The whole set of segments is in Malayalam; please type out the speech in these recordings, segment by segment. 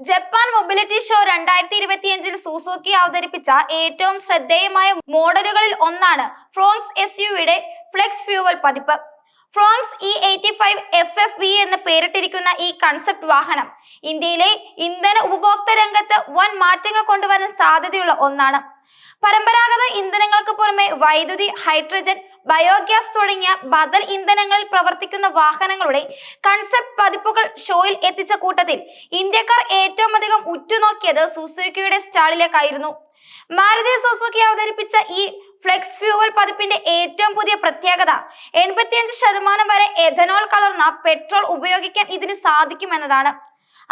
ജപ്പാൻ മൊബിലിറ്റി ഷോ രണ്ടായിരത്തി ഇരുപത്തിയഞ്ചിൽ സുസുക്കി അവതരിപ്പിച്ച ഏറ്റവും ശ്രദ്ധേയമായ മോഡലുകളിൽ ഒന്നാണ് ഫ്രോങ്സ് എസ് യുയുടെ ഫ്ലെക്സ് ഫ്യൂവൽ പതിപ്പ്. Fronx E eighty five F F V എന്ന് പേരിട്ടിരിക്കുന്ന ഈ കൺസെപ്റ്റ് വാഹനം ഇന്ത്യയിലെ ഇന്ധന ഉപഭോക്തൃ രംഗത്ത് വൻ മാറ്റങ്ങൾ കൊണ്ടുവരാൻ സാധ്യതയുള്ള ഒന്നാണ്. പരമ്പരാഗത ഇന്ധനങ്ങൾക്ക് പുറമെ വൈദ്യുതി ഹൈഡ്രജൻ ബയോഗ്യാസ് തുടങ്ങിയ ബദൽ ഇന്ധനങ്ങളിൽ പ്രവർത്തിക്കുന്ന വാഹനങ്ങളുടെ കൺസെപ്റ്റ് പതിപ്പുകൾ ഷോയിൽ എത്തിച്ച കൂട്ടത്തിൽ ഇന്ത്യക്കാർ ഏറ്റവും അധികം ഉറ്റുനോക്കിയത് സുസുക്കിയുടെ സ്റ്റാളിലേക്കായിരുന്നു. മാരുതി സുസുക്കി അവതരിപ്പിച്ച ഈ ഫ്ലെക്സ് ഫ്യൂവൽ പതിപ്പിന്റെ ഏറ്റവും പുതിയ പ്രത്യേകത എൺപത്തിയഞ്ച് ശതമാനം വരെ എഥനോൾ കലർന്ന പെട്രോൾ ഉപയോഗിക്കാൻ ഇതിന് സാധിക്കുമെന്നതാണ്.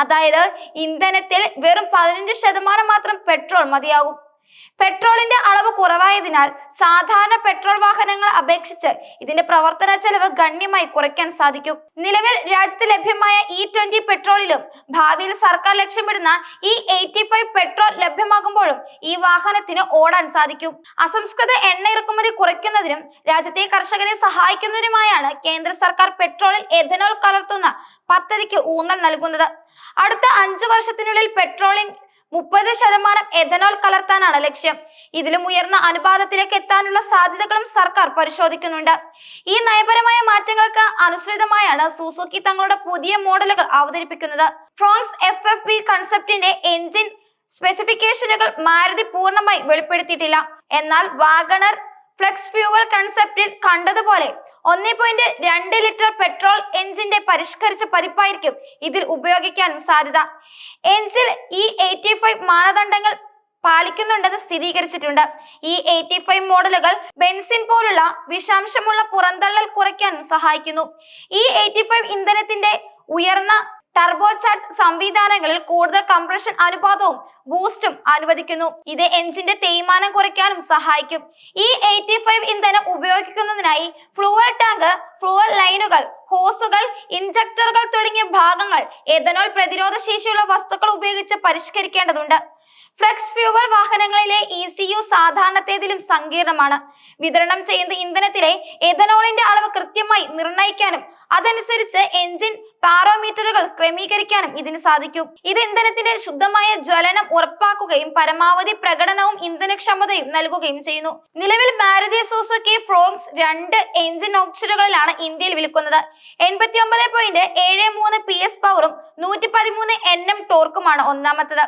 അതായത് ഇന്ധനത്തിൽ വെറും പതിനഞ്ച് ശതമാനം മാത്രം പെട്രോൾ മതിയാകും. പെട്രോളിന്റെ അളവ് കുറവായതിനാൽ സാധാരണ പെട്രോൾ വാഹനങ്ങൾ അപേക്ഷിച്ച് ഇതിന്റെ പ്രവർത്തന ചെലവ് ഗണ്യമായി കുറയ്ക്കാൻ സാധിക്കും. നിലവിൽ രാജ്യത്ത് ലഭ്യമായ ഇ ട്വന്റി പെട്രോളിലും ഭാവിയിൽ സർക്കാർ ലക്ഷ്യമിടുന്ന ഇ എയ്റ്റി ഫൈവ് പെട്രോൾ ലഭ്യമാകുമ്പോഴും ഈ വാഹനത്തിന് ഓടാൻ സാധിക്കും. അസംസ്കൃത എണ്ണ ഇറക്കുമതി കുറയ്ക്കുന്നതിനും രാജ്യത്തെ കർഷകരെ സഹായിക്കുന്നതിനുമായാണ് കേന്ദ്ര സർക്കാർ പെട്രോളിൽ എഥനോൾ കലർത്തുന്ന പദ്ധതിക്ക് ഊന്നൽ നൽകുന്നത്. അടുത്ത അഞ്ചു വർഷത്തിനുള്ളിൽ പെട്രോളിംഗ് മുപ്പത് ശതമാനം എഥനോൾ കലർത്താനാണ് ലക്ഷ്യം. ഇതിലും ഉയർന്ന അനുപാതത്തിലേക്ക് എത്താനുള്ള സാധ്യതകളും സർക്കാർ പരിശോധിക്കുന്നുണ്ട്. ഈ നയപരമായ മാറ്റങ്ങൾക്ക് അനുസൃതമായാണ് സുസുക്കി തങ്ങളുടെ പുതിയ മോഡലുകൾ അവതരിപ്പിക്കുന്നത്. ഫ്രോൺസ് എഫ് എഫ് ബി കൺസെപ്റ്റിന്റെ എഞ്ചിൻ സ്പെസിഫിക്കേഷനുകൾ മാരുതി പൂർണമായി വെളിപ്പെടുത്തിയിട്ടില്ല. എന്നാൽ വാഗണർ ഫ്ലെക്സ് ഫ്യൂവൽ കൺസെപ്റ്റിൽ കണ്ടതുപോലെ ഒന്നേ പോയിന്റ് രണ്ട് ലിറ്റർ പെട്രോൾ എഞ്ചിന്റെ പരിഷ്കരിച്ച പതിപ്പായിരിക്കും ഇതിൽ ഉപയോഗിക്കാനും സാധ്യത. എഞ്ചിൻ ഈ എയ്റ്റി ഫൈവ് മാനദണ്ഡങ്ങൾ പാലിക്കുന്നുണ്ടെന്ന് സ്ഥിരീകരിച്ചിട്ടുണ്ട്. ഈ എയ്റ്റി ഫൈവ് മോഡലുകൾ ബെൻസിൻ പോലുള്ള വിഷാംശമുള്ള പുറന്തള്ളൽ കുറയ്ക്കാനും സഹായിക്കുന്നു. ഈ എയ്റ്റി ഫൈവ് ഇന്ധനത്തിന്റെ ഉയർന്ന ടർബോ ചാർജ് സംവിധാനങ്ങളിൽ കൂടുതൽ കംപ്രഷൻ അനുപാതവും ബൂസ്റ്റും അനുവദിക്കുന്നു. ഇത് എഞ്ചിന്റെ തേയ്മാനം കുറയ്ക്കാനും സഹായിക്കും. ഈ എയ്റ്റി ഫൈവ് ഇന്ധനം ഉപയോഗിക്കുന്നതിനായി ഫ്ലൂവൽ ടാങ്ക് ഫ്ലൂവൽ ലൈനുകൾ ഹോസുകൾ ഇൻജക്ടറുകൾ തുടങ്ങിയ ഭാഗങ്ങൾ എഥനോൾ പ്രതിരോധ ശേഷിയുള്ള വസ്തുക്കൾ ഉപയോഗിച്ച് പരിഷ്കരിക്കേണ്ടതുണ്ട്. ഫ്ലെക്സ് ഫ്യൂവൽ വാഹനങ്ങളിലെ ഇ സി യു സാധാരണത്തേതിലും സങ്കീർണമാണ്. വിതരണം ചെയ്യുന്ന ഇന്ധനത്തിലെ എഥനോളിന്റെ അളവ് കൃത്യമായി നിർണയിക്കാനും അതനുസരിച്ച് എഞ്ചിൻ പാരോമീറ്ററുകൾ ക്രമീകരിക്കാനും ഇതിന് സാധിക്കും. ഇത് ഇന്ധനത്തിന്റെ ശുദ്ധമായ ജ്വലനം ഉറപ്പാക്കുകയും പരമാവധി പ്രകടനവും ഇന്ധനക്ഷമതയും നൽകുകയും ചെയ്യുന്നു. നിലവിൽ മാരുതി സുസുക്കി ഫ്രോംസ് രണ്ട് എഞ്ചിൻ ഓപ്ഷനുകളിലാണ് ഇന്ത്യയിൽ വിൽക്കുന്നത്. എൺപത്തി ഒമ്പത് പോയിന്റ് ഏഴ് മൂന്ന് പി എസ് പവറും നൂറ്റി പതിമൂന്ന് എൻ എം ടോർക്കുമാണ് ഒന്നാമത്തത്.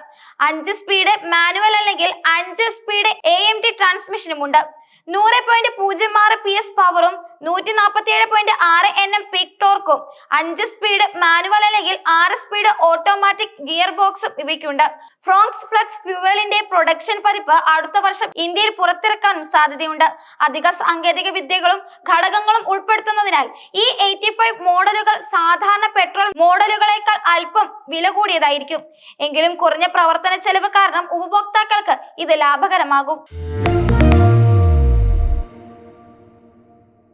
അഞ്ച് സ്പീഡ് മാനുവൽ അല്ലെങ്കിൽ അഞ്ച് സ്പീഡ് എ എം ടി ട്രാൻസ്മിഷനും ഉണ്ട്. നൂറ് പോയിന്റ് പൂജ്യം ആറ് എസ് പവറും നൂറ്റി നാൽപ്പത്തി ഏഴ് പോയിന്റ് ആറ് എൻ എം പീക്ക് ടോർക്കും അഞ്ച് സ്പീഡ് മാനുവൽ അല്ലെങ്കിൽ ആറ് സ്പീഡ് ഓട്ടോമാറ്റിക് ഗിയർ ബോക്സും ഇവയ്ക്കുണ്ട്. ഫ്രോങ്സ് ഫ്ലക്സ് ഫ്യൂവലിന്റെ പ്രൊഡക്ഷൻ പതിപ്പ് അടുത്ത വർഷം ഇന്ത്യയിൽ പുറത്തിറക്കാനും സാധ്യതയുണ്ട്. അധിക സാങ്കേതിക വിദ്യകളും ഘടകങ്ങളും ഉൾപ്പെടുത്തുന്നതിനാൽ ഈ എയ്റ്റി ഫൈവ് മോഡലുകൾ സാധാരണ പെട്രോൾ മോഡലുകളെക്കാൾ അല്പം വില കൂടിയതായിരിക്കും. എങ്കിലും കുറഞ്ഞ പ്രവർത്തന ചെലവ് കാരണം ഉപഭോക്താക്കൾക്ക് ഇത് ലാഭകരമാകും.